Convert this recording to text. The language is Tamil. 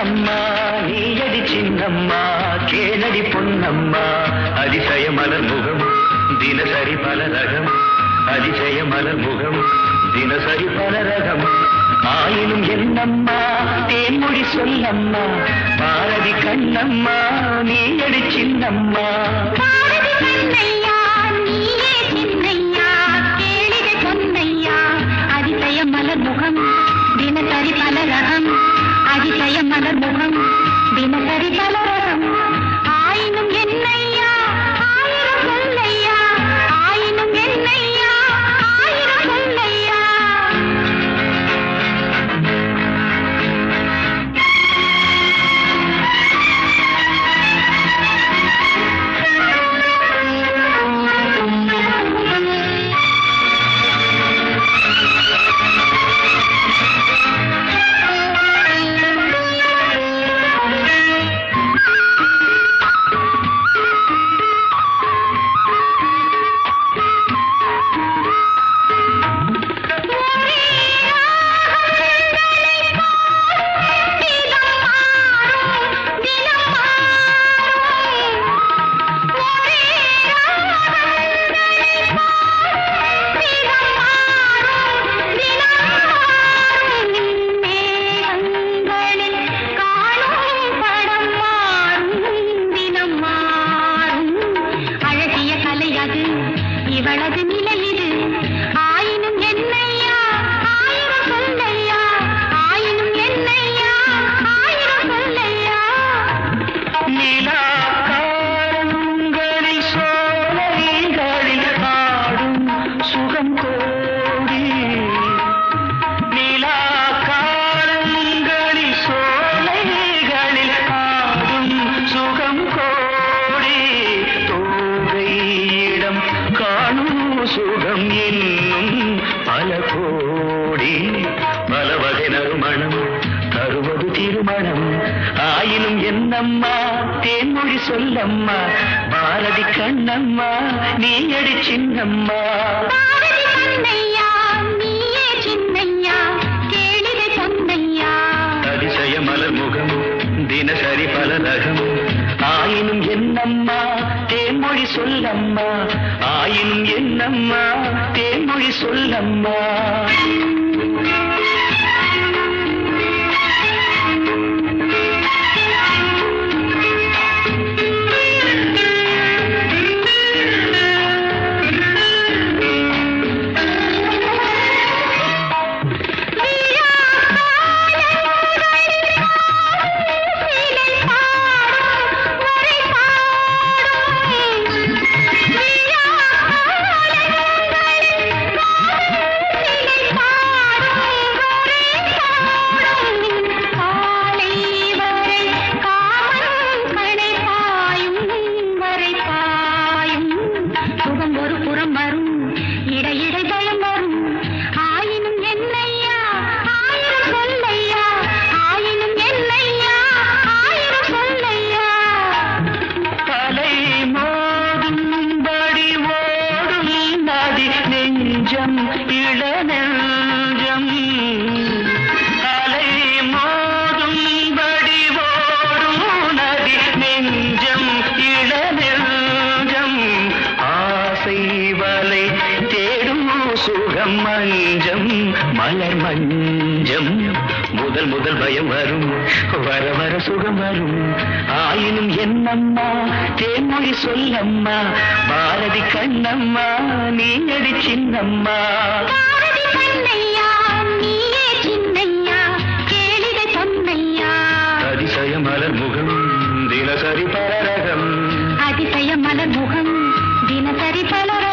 Bharathi Kannamma நீயடி சின்னம்மா கேளடி பொன்னம்மா. அதிசய மலர் முகம் தினசரி பல ரகம். அதிசய மலர் முகம் தினசரி பல ரகம். ஆயினும் என்னம்மா தேன்மொழி சொல்லம்மா. பாரதி கண்ணம்மா நீயடி சின்னம்மா. பாரதி கண்ணையா நீயே சின்னையா. 我来给你。பல கோடி பல நறுமணம் தருவது திருமணம். ஆயினும் என்னம்மா தேன்மொழி சொல்லம்மா பாரதி கண்ணம்மா நீ அடி சின்னம்மா தேன்மொழி ஆயினும் என்னம்மா? தேன்மொழி சொல்லம்மா. முதல் முதல் பயம் வரும். வர வர சுகம் வரும். ஆயினும் என்னம்மா? தேமொழி சொல்லம்மா? பாரதி கண்ணம்மா நீ அடி சின்னம்மா அதிசய மலர் முகம் தினசரி பலரகம் அதிசய மலர் முகம் தினசரி பலரகம்